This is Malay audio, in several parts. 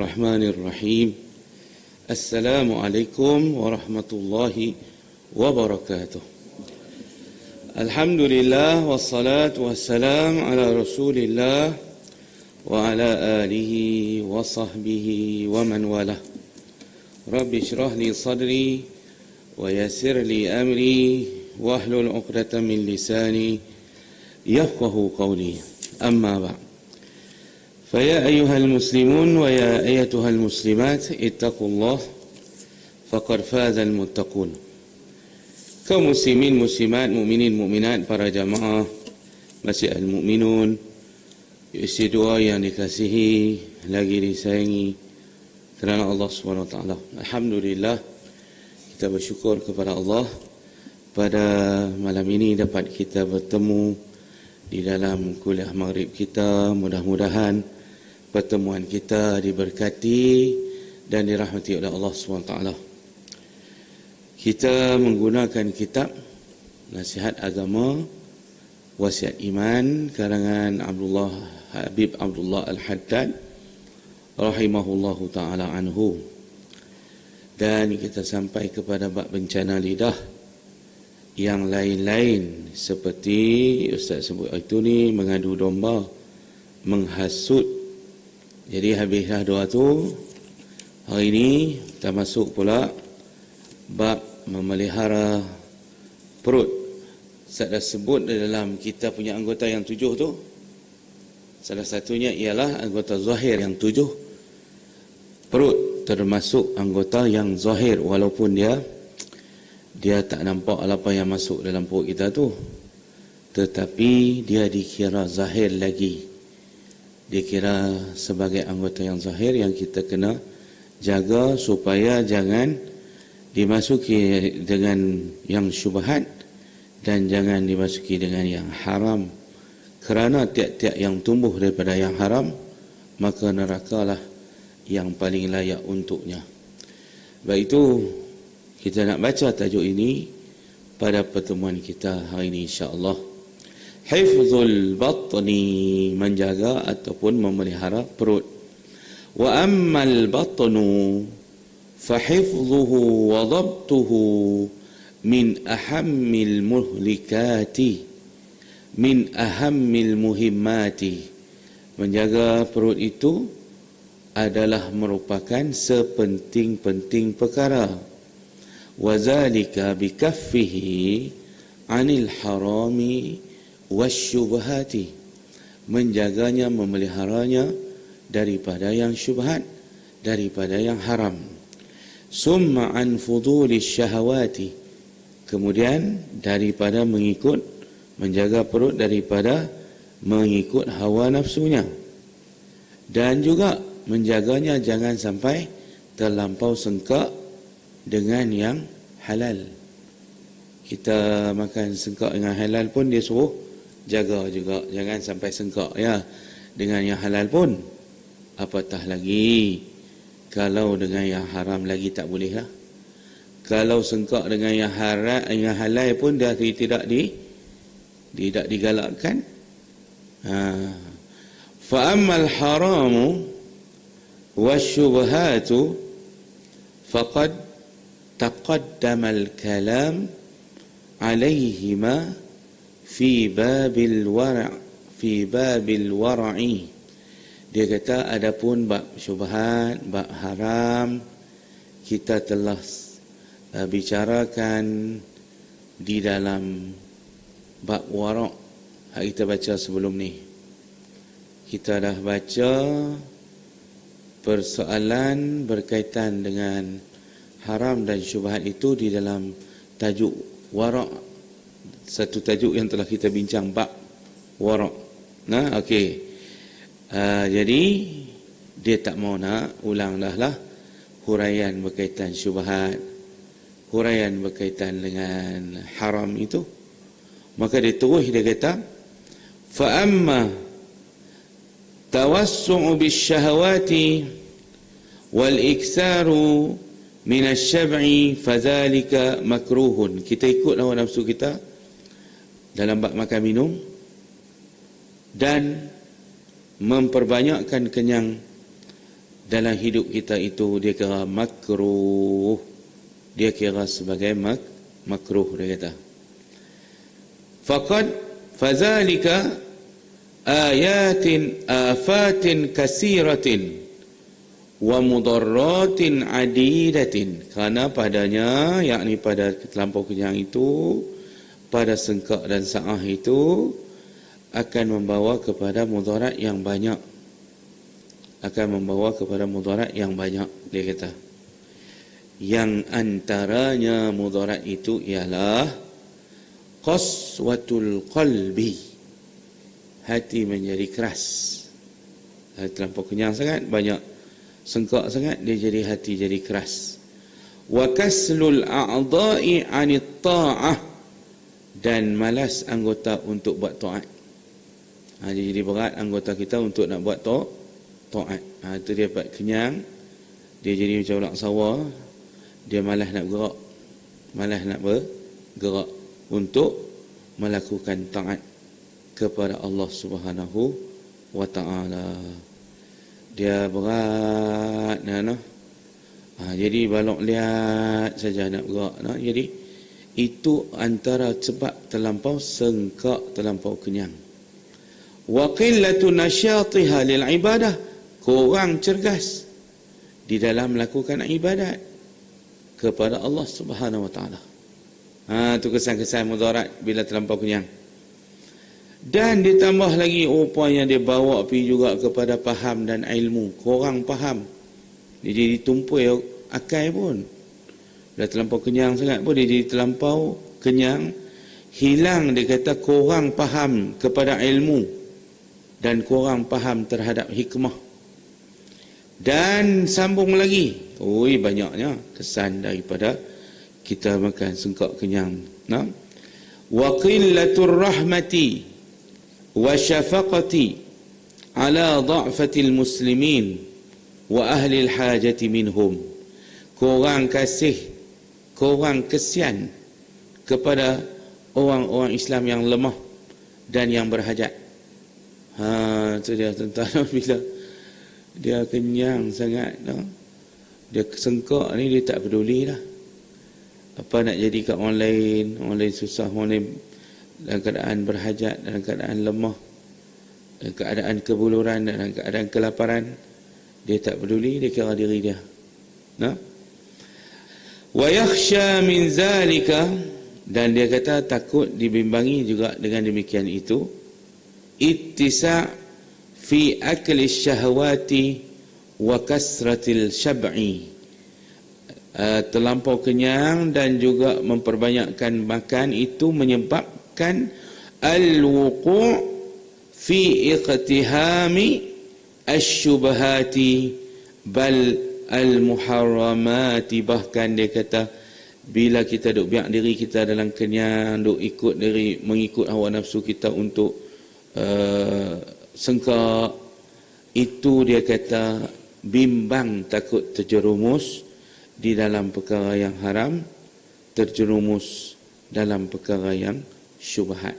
الرحمن الرحيم. السلام عليكم ورحمة الله وبركاته. الحمد لله والصلاة والسلام على رسول الله وعلى آله وصحبه ومن والاه. رب اشرح لي صدري ويسر لي أمري واحلل عقدة من لساني يفقه قولي. أما بعد. فيا أيها المسلمون ويا أيتها المسلمات اتقوا الله فقد فاز المتقون kaum muslimin muslimat mukminin mukminat para jamaah masih al mukminun isi doa yang dikasihi lagi disayangi kerana Allah Subhanahu wa taala alhamdulillah kita bersyukur kepada Allah pada malam ini dapat kita bertemu di dalam kuliah maghrib kita mudah-mudahan pertemuan kita diberkati dan dirahmati oleh Allah SWT. Kita menggunakan kitab Nasihat Agama Wasiat Iman karangan Abdullah Habib Abdullah Al-Haddad rahimahullahu taala anhu. Dan kita sampai kepada bab bencana lidah yang lain-lain seperti Ustaz sebut itu ni mengadu domba, menghasut jadi habislah doa tu Hari ini kita masuk pula Bab memelihara perut. Saya dah sebut dalam kita punya anggota yang tujuh tu. Salah satunya ialah anggota zahir yang tujuh. Perut termasuk anggota yang zahir Walaupun dia Dia tak nampak apa yang masuk dalam perut kita tu. Tetapi dia dikira zahir lagi dikira sebagai anggota yang zahir yang kita kena jaga supaya jangan dimasuki dengan yang syubhat dan jangan dimasuki dengan yang haram. Kerana tiap-tiap yang tumbuh daripada yang haram maka neraka lah yang paling layak untuknya. Baik itu kita nak baca tajuk ini pada pertemuan kita hari ini insya-Allah hifzul batni menjaga ataupun memelihara perut wa ammal batnu fa hifzuhu wa dhabtuhu min ahammil muhlikati min ahammil muhimmati menjaga perut itu adalah merupakan sepenting-penting perkara. wa zalika bikaffihi anil harami wasyubhati menjaganya memeliharanya daripada yang syubhat daripada yang haram. Summa an fuduli syahawati kemudian daripada mengikut menjaga perut daripada mengikut hawa nafsunya. Dan juga menjaganya jangan sampai terlampau sengkak dengan yang halal. Kita makan sengkak dengan halal pun dia suruh jaga juga jangan sampai sengkak ya. Dengan yang halal pun apatah lagi? Kalau dengan yang haram lagi tak boleh lah. Kalau sengkak dengan yang haram yang halal pun dah tidak di tidak digalakkan. Ha. Fa ammal haramu wasyubhatu faqad taqaddama al-kalam alaihima fi babil wara' fi babil wara'i. Dia kata adapun bab syubhat bab haram kita telah uh, bicarakan di dalam bab wara' yang kita baca sebelum ni. Kita dah baca persoalan berkaitan dengan haram dan syubhat itu di dalam tajuk wara' satu tajuk yang telah kita bincang bab warak. Nah, okey. Uh, jadi dia tak mau nak ulang dah lah huraian berkaitan syubhat, huraian berkaitan dengan haram itu. Maka dia terus dia kata fa amma tawassu'u bisyahawati wal iksaru min asy-syab'i fadzalika makruhun. Kita ikut hawa nafsu kita dalam bab makan minum dan memperbanyakkan kenyang dalam hidup kita itu. Dia kira makruh. Dia kira sebagai mak makruh dia kata. Faqad fazalika ayatin afatin kasiratin wa mudarratin adidatin. Karena padanya yakni pada terlampau kenyang itu pada sengkak dan sa'ah itu akan membawa kepada mudarat yang banyak. Akan membawa kepada mudarat yang banyak dia kata. Yang antaranya mudarat itu ialah qaswatul qalbi. Hati menjadi keras. Hati terlampau kenyang sangat banyak sengkak sangat dia jadi hati jadi keras. Wa kaslul a'dha'i 'anit ta'ah dan malas anggota untuk buat taat ha, jadi berat anggota kita untuk nak buat taat taat. Ha, itu dia dapat kenyang. Dia jadi macam ulak sawah. Dia malas nak gerak. Malas nak bergerak. Untuk melakukan taat kepada Allah Subhanahu wa taala. Dia berat nah, nah. Ha, jadi balok lihat saja nak gerak nah. Jadi itu antara sebab terlampau sengkak terlampau kenyang. Wa qillatu nasyatiha lil ibadah kurang cergas di dalam melakukan ibadat kepada Allah Subhanahu wa taala. Ha tu kesan-kesan mudarat bila terlampau kenyang. Dan ditambah lagi rupanya dia bawa pi juga kepada faham dan ilmu. Kurang faham. Jadi tumpul akal pun. Bila terlampau kenyang sangat pun dia jadi terlampau kenyang. Hilang dia kata kurang faham kepada ilmu. Dan kurang faham terhadap hikmah. Dan sambung lagi. Oi banyaknya kesan daripada kita makan sengkak kenyang. Nah. Wa qillatur rahmati wa syafaqati ala dha'fatil muslimin wa ahli al-hajati minhum. Kurang kasih, kurang kesian kepada orang-orang Islam yang lemah dan yang berhajat. Ha, itu dia tentang bila dia kenyang sangat no? dia sengkak ni dia tak peduli lah apa nak jadi kat orang lain orang lain susah orang lain dalam keadaan berhajat dalam keadaan lemah dalam keadaan kebuluran dalam keadaan kelaparan dia tak peduli dia kira diri dia no? Wa yakhsha min zalika. Dan dia kata takut dibimbangi juga dengan demikian itu. Ittisa' fi akli syahwati wa kasratil syab'i. Uh, terlampau kenyang dan juga memperbanyakkan makan itu menyebabkan al-wuqu' fi iqtihami asyubhati. Bal al-muharramati. Bahkan dia kata bila kita duk biak diri kita dalam kenyang duk ikut diri mengikut hawa nafsu kita untuk uh, sengkak itu dia kata bimbang takut terjerumus di dalam perkara yang haram terjerumus dalam perkara yang syubhat.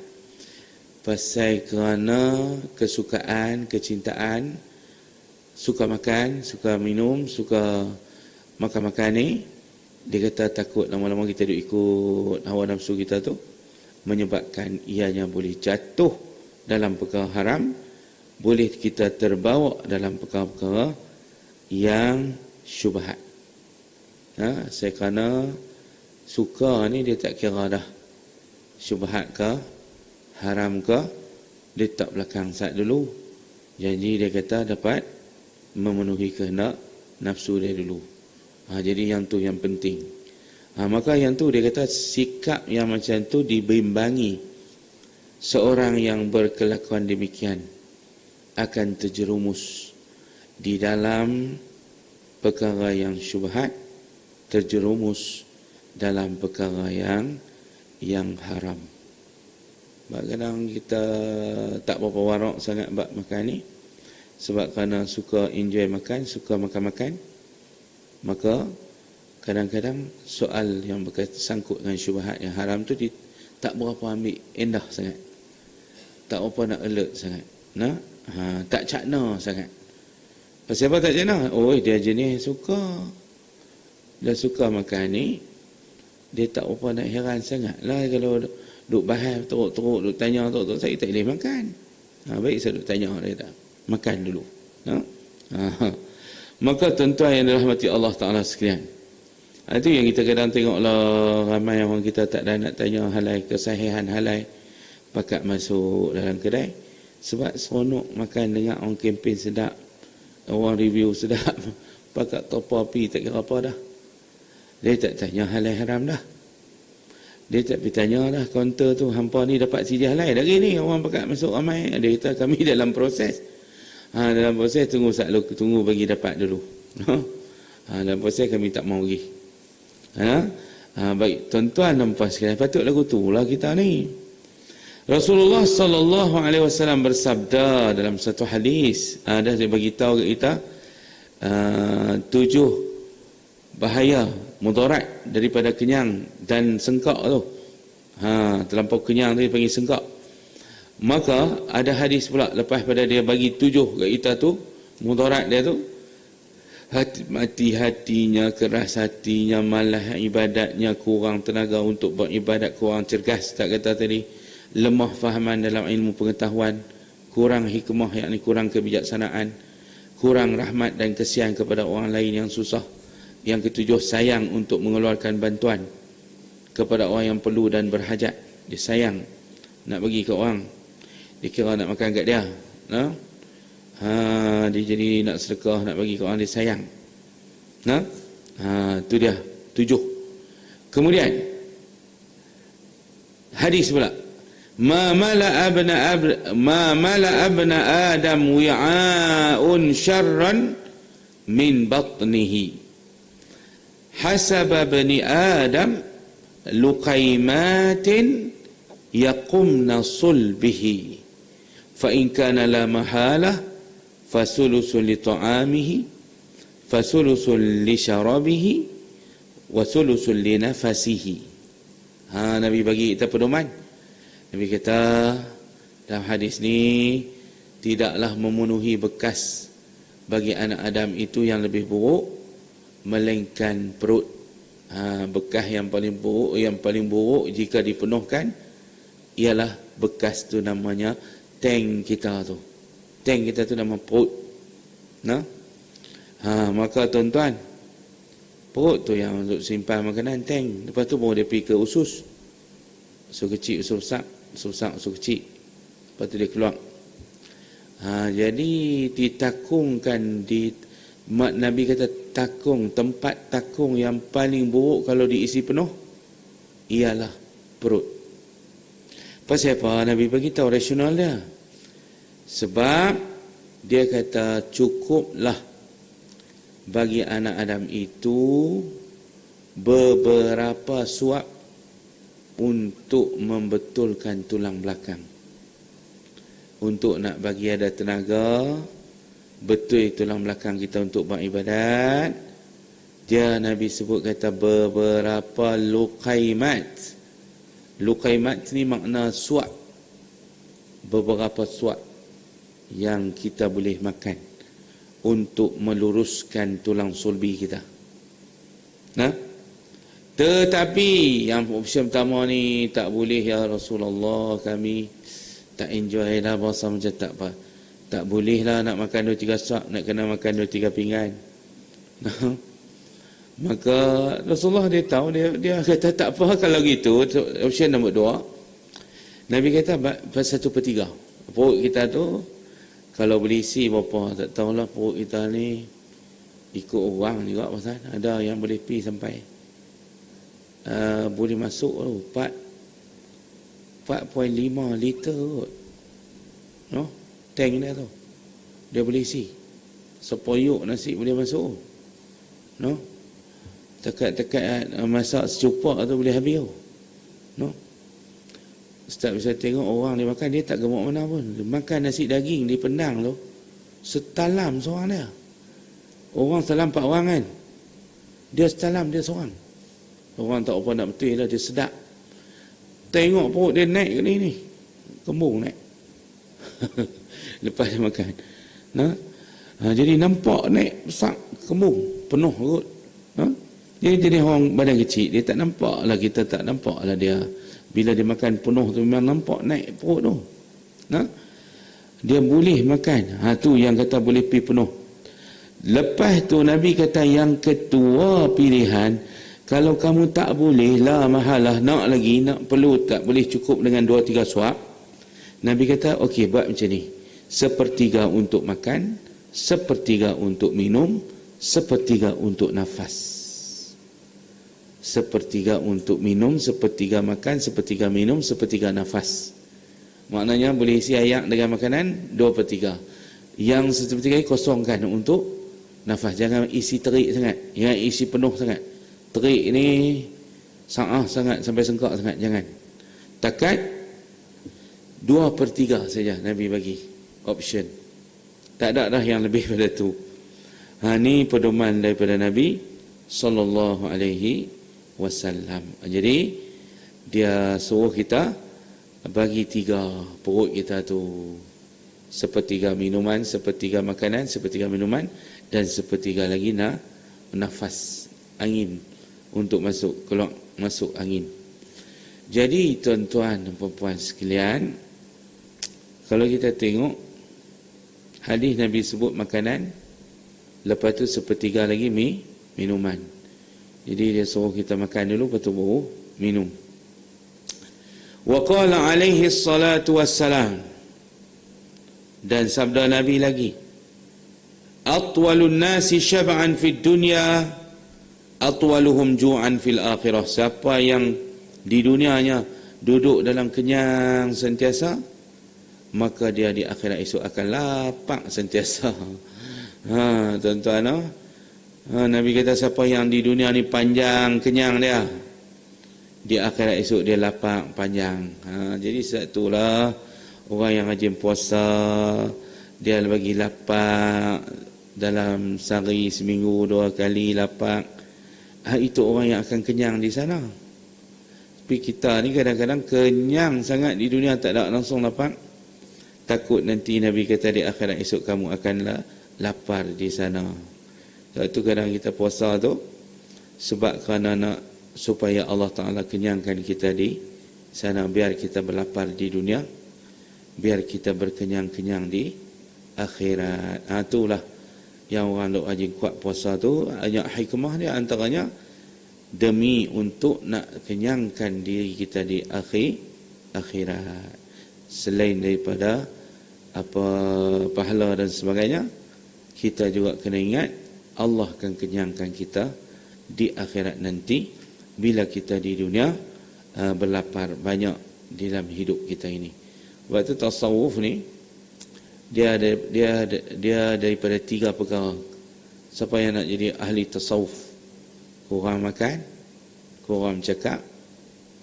Pasal kerana kesukaan kecintaan suka makan suka minum suka makan-makan ni dia kata takut lama-lama kita duk ikut hawa nafsu kita tu menyebabkan ianya boleh jatuh dalam perkara haram boleh kita terbawa dalam perkara-perkara yang syubhat. Ha, saya kerana suka ni dia tak kira dah syubhat ke haram ke dia tak belakang saat dulu. Janji dia kata dapat memenuhi kehendak nafsu dia dulu. Ha, jadi yang tu yang penting. Ha, maka yang tu dia kata sikap yang macam tu dibimbangi seorang yang berkelakuan demikian akan terjerumus di dalam perkara yang syubhat terjerumus dalam perkara yang yang haram kadang kita tak berapa warak sangat buat makan ni sebab kerana suka enjoy makan suka makan-makan maka kadang-kadang soal yang berkaitan sangkut dengan syubhat yang haram tu tak berapa ambil endah sangat tak berapa nak alert sangat nah ha, tak cakna sangat Pasal apa tak jenis? Oh, dia jenis suka. Dia suka makan ni. Dia tak apa nak heran sangat lah kalau duk bahas teruk-teruk, duk tanya teruk-teruk, saya tak boleh makan. Ha, baik saya duk tanya dia tak. Makan dulu. Ha? Maka tuan-tuan yang dirahmati Allah Ta'ala sekalian. Ha, itu yang kita kadang tengok lah ramai orang kita tak ada nak tanya halai kesahihan halai pakat masuk dalam kedai. Sebab seronok makan dengan orang kempen sedap. Orang review sedap. Pakat topo api tak kira apa dah. Dia tak tanya halal haram dah. Dia tak bertanya dah kaunter tu hampa ni dapat sijil halal? Dah ni orang pakat masuk ramai. Dia kata kami dalam proses ha, dalam proses tunggu selalu tunggu bagi dapat dulu ha, dalam proses kami tak mau pergi ha? Ha, baik tuan-tuan dan puan sekalian patut lagu tu lah kita ni Rasulullah sallallahu alaihi wasallam bersabda dalam satu hadis ada dia bagi tahu kita uh, tujuh bahaya mudarat daripada kenyang dan sengkak tu. Ha terlampau kenyang tu panggil sengkak. Maka ada hadis pula lepas pada dia bagi tujuh kat kita tu mudarat dia tu hati hatinya keras hatinya malah ibadatnya kurang tenaga untuk beribadat kurang cergas tak kata tadi lemah fahaman dalam ilmu pengetahuan, kurang hikmah yakni kurang kebijaksanaan, kurang rahmat dan kesian kepada orang lain yang susah. Yang ketujuh sayang untuk mengeluarkan bantuan kepada orang yang perlu dan berhajat. Dia sayang nak bagi ke orang dikira nak makan kat dia. Ha? ha dia jadi nak sedekah, nak bagi kat orang dia sayang. Ha? Ha tu dia tujuh. Kemudian hadis pula. Ma mala abna ab ma mala abna adam wi'a'un syarran min batnihi. Hasab bani Adam luqaimatin yaqumna sulbihi fa in kana la mahala fasulusu li ta'amihi fasulusu li syarabihi wa sulusun li nafasihi ha nabi bagi kita pedoman. Nabi kata dalam hadis ni tidaklah memenuhi bekas bagi anak Adam itu yang lebih buruk melainkan perut. Ha, bekas yang paling buruk yang paling buruk jika dipenuhkan ialah bekas tu namanya tank kita tu. Tank kita tu nama perut nah? Ha, maka tuan-tuan perut tu yang untuk simpan makanan tank. Lepas tu baru dia pergi ke usus. Usus kecil usus besar. Susah usul kecil. Lepas tu dia keluar. Ha, jadi ditakungkan di mak Nabi kata takung tempat takung yang paling buruk kalau diisi penuh ialah perut pasal apa Nabi bagi tahu rasional dia sebab dia kata cukuplah bagi anak Adam itu beberapa suap untuk membetulkan tulang belakang. Untuk nak bagi ada tenaga, betul tulang belakang kita untuk beribadat. Dia Nabi sebut kata beberapa lukaimat. Lukaimat ni makna suat. Beberapa suat yang kita boleh makan untuk meluruskan tulang sulbi kita. Nah, tetapi yang opsi pertama ni tak boleh ya Rasulullah kami tak enjoy lah bahasa macam tak apa. Tak boleh lah nak makan dua tiga sak, nak kena makan dua tiga pinggan. Maka Rasulullah dia tahu dia dia kata tak apa kalau gitu opsi nombor dua. Nabi kata pasal satu per tiga. Perut kita tu kalau boleh isi berapa? Tak tahulah perut kita ni ikut orang juga pasal ada yang boleh pi sampai uh, boleh masuk tu 4 4.5 liter kot. No? Tank dia tu. Dia boleh isi sepoyuk nasi boleh masuk. No tekat-tekat uh, masak secupak tu boleh habis tu no Ustaz bisa tengok orang dia makan dia tak gemuk mana pun dia makan nasi daging di penang tu setalam seorang dia orang salam empat orang kan dia setalam dia seorang Orang tak apa nak betul lah dia sedap. Tengok perut dia naik ke ni ni. Kembung naik. Lepas dia makan. Nah. Ha, jadi nampak naik besar kembung penuh kot. Ha? Dia jadi orang badan kecil, dia tak nampak lah kita tak nampak lah dia. Bila dia makan penuh tu memang nampak naik perut tu. Ha? Dia boleh makan. Ha tu yang kata boleh pi penuh. Lepas tu Nabi kata yang ketua pilihan kalau kamu tak boleh lah mahalah nak lagi nak perlu tak boleh cukup dengan dua tiga suap. Nabi kata okey buat macam ni. Sepertiga untuk makan, sepertiga untuk minum, sepertiga untuk nafas sepertiga untuk minum, sepertiga makan, sepertiga minum, sepertiga nafas. Maknanya boleh isi ayak dengan makanan dua per tiga. Yang sepertiga kosongkan untuk nafas. Jangan isi terik sangat. Jangan isi penuh sangat. Terik ini sa'ah sangat sampai sengkak sangat. Jangan. Takat dua per tiga saja Nabi bagi option. Tak ada dah yang lebih pada tu. Ha, ini pedoman daripada Nabi sallallahu alaihi wasallam. Jadi dia suruh kita bagi tiga perut kita tu sepertiga minuman, sepertiga makanan, sepertiga minuman dan sepertiga lagi nak nafas angin untuk masuk keluar masuk angin. Jadi tuan-tuan dan puan-puan sekalian, kalau kita tengok hadis Nabi sebut makanan, lepas tu sepertiga lagi mi minuman. Jadi dia suruh kita makan dulu tu baru minum. Wa qala alaihi salatu wassalam. Dan sabda Nabi lagi. Atwalun nasi syab'an fid dunya atwaluhum ju'an fil akhirah. Siapa yang di dunianya duduk dalam kenyang sentiasa maka dia di akhirat esok akan lapang sentiasa. Ha, tuan-tuan, no? Ha, Nabi kata siapa yang di dunia ni panjang kenyang dia di akhirat esok dia lapang panjang. Ha, jadi sebab itulah orang yang rajin puasa dia bagi lapang dalam sehari seminggu dua kali lapang. Ha, itu orang yang akan kenyang di sana. Tapi kita ni kadang-kadang kenyang sangat di dunia tak ada langsung lapang. Takut nanti Nabi kata di akhirat esok kamu akan lapar di sana. Sebab itu kadang kita puasa tu sebab kerana nak supaya Allah Taala kenyangkan kita di sana biar kita berlapar di dunia biar kita berkenyang-kenyang di akhirat. Ha, itulah yang orang dok rajin kuat puasa tu banyak hikmah dia antaranya demi untuk nak kenyangkan diri kita di akhir akhirat. Selain daripada apa pahala dan sebagainya kita juga kena ingat Allah akan kenyangkan kita di akhirat nanti bila kita di dunia uh, berlapar banyak dalam hidup kita ini. Waktu tasawuf ni dia ada dia dia daripada tiga perkara. Siapa yang nak jadi ahli tasawuf? Kurang makan, kurang cakap,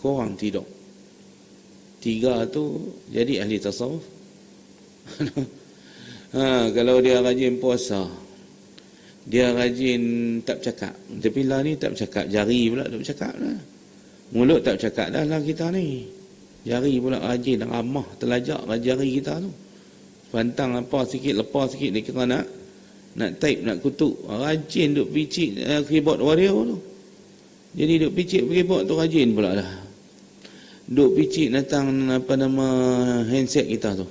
kurang tidur. Tiga tu jadi ahli tasawuf. ha, kalau dia rajin puasa, dia rajin tak bercakap. Tapi lah ni tak bercakap. Jari pula tak bercakap lah. Mulut tak bercakap dah lah kita ni. Jari pula rajin ramah telajak lah jari kita tu. Pantang apa sikit lepas sikit dia kira nak nak type nak kutuk. Rajin duk picit uh, keyboard warrior tu. Jadi duk picit keyboard tu rajin pula dah. Duk picit datang apa nama handset kita tu.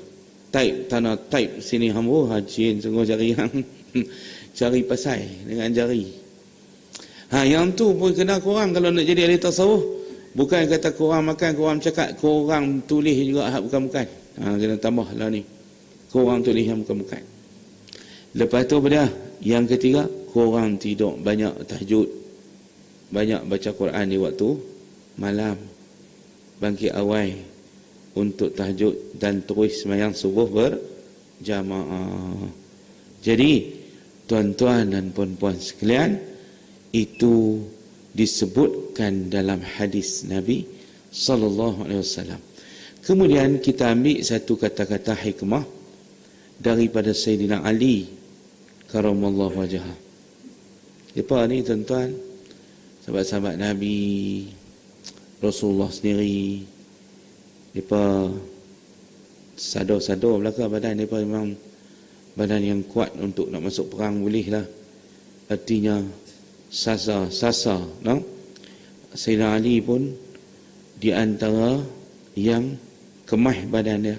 Type tanah type sini hamba rajin sungguh jari yang cari pasai dengan jari. Ha yang tu pun kena kurang kalau nak jadi ahli tasawuf. Bukan kata kurang makan, kurang cakap, kurang tulis juga hak bukan-bukan. Ha kena tambahlah ni. Kurang tulis yang bukan-bukan. Lepas tu apa dia? Yang ketiga, kurang tidur banyak tahajud. Banyak baca Quran di waktu malam. Bangkit awal untuk tahajud dan terus sembahyang subuh berjamaah. Jadi tuan-tuan dan puan-puan sekalian itu disebutkan dalam hadis Nabi sallallahu alaihi wasallam. Kemudian kita ambil satu kata-kata hikmah daripada Sayyidina Ali karamallahu wajhah. Apa ni tuan-tuan? Sahabat-sahabat Nabi Rasulullah sendiri Mereka Sadar-sadar belakang badan Mereka memang badan yang kuat untuk nak masuk perang boleh lah artinya sasa sasa no? Sayyidina Ali pun di antara yang kemah badan dia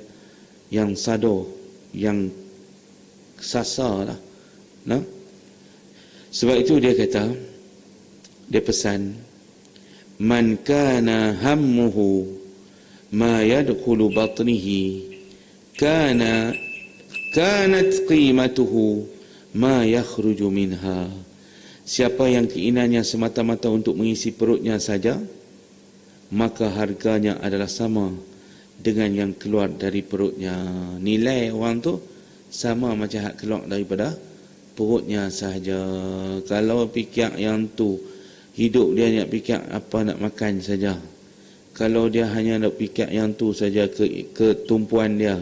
yang sado yang sasa lah no? sebab itu dia kata dia pesan man kana hammuhu ma yadkhulu batnihi kana kanat qimatuhu ma yakhruju minha. Siapa yang keinginannya semata-mata untuk mengisi perutnya saja maka harganya adalah sama dengan yang keluar dari perutnya. Nilai orang tu sama macam hak keluar daripada perutnya sahaja kalau fikir yang tu hidup dia nak fikir apa nak makan saja. Kalau dia hanya nak fikir yang tu saja ke ketumpuan dia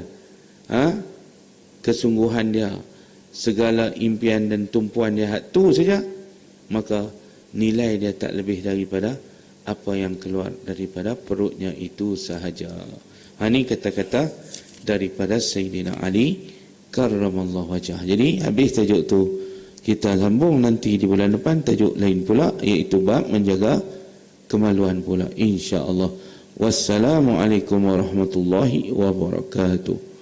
ha kesungguhan dia segala impian dan tumpuan dia hak tu saja maka nilai dia tak lebih daripada apa yang keluar daripada perutnya itu sahaja. Ha ni kata-kata daripada Sayyidina Ali karramallahu wajah. Jadi habis tajuk tu kita sambung nanti di bulan depan tajuk lain pula iaitu bab menjaga kemaluan pula insya-Allah. Wassalamualaikum warahmatullahi wabarakatuh.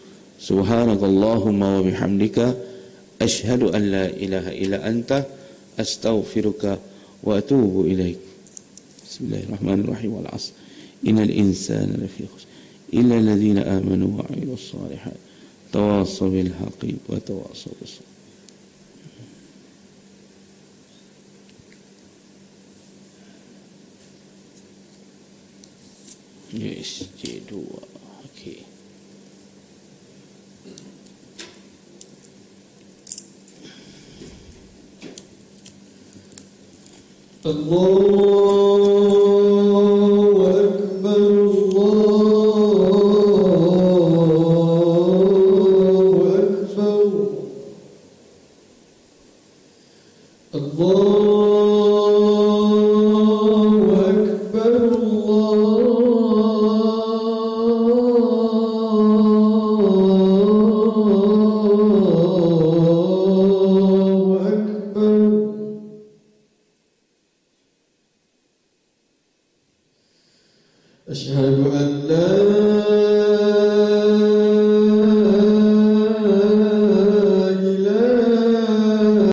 Subhanakallahumma wa bihamdika asyhadu an la ilaha illa anta أستغفرك وأتوب إليك. بسم الله الرحمن الرحيم والعصر. إن الإنسان لفي خسر. إلا الذين آمنوا وعملوا الصالحات تواصوا بالحق وتواصوا بالصبر. Yes, J2. Allah